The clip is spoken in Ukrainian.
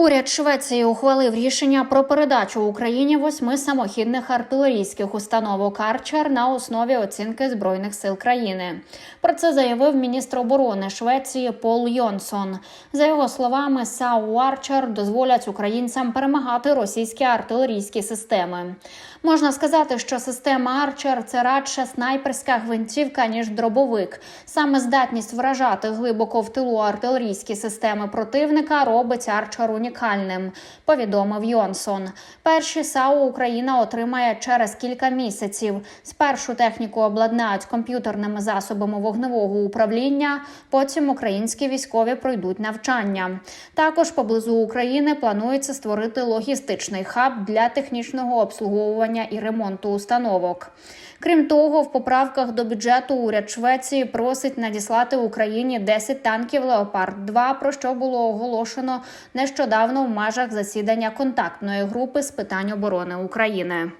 Уряд Швеції ухвалив рішення про передачу Україні восьми самохідних артилерійських установок Арчер на основі оцінки збройних сил країни. Про це заявив міністр оборони Швеції Пол Йонсон. За його словами, САУ Арчер дозволять українцям перемагати російські артилерійські системи. Можна сказати, що система Арчер це радше снайперська гвинтівка ніж дробовик. Саме здатність вражати глибоко в тилу артилерійські системи противника робить Арчер унікальним. Повідомив Йонсон. Перші САУ Україна отримає через кілька місяців. Спершу техніку обладнають комп'ютерними засобами вогневого управління. Потім українські військові пройдуть навчання. Також поблизу України планується створити логістичний хаб для технічного обслуговування і ремонту установок. Крім того, в поправках до бюджету уряд Швеції просить надіслати Україні 10 танків Леопард 2 про що було оголошено нещодавно в межах засідання контактної групи з питань оборони України.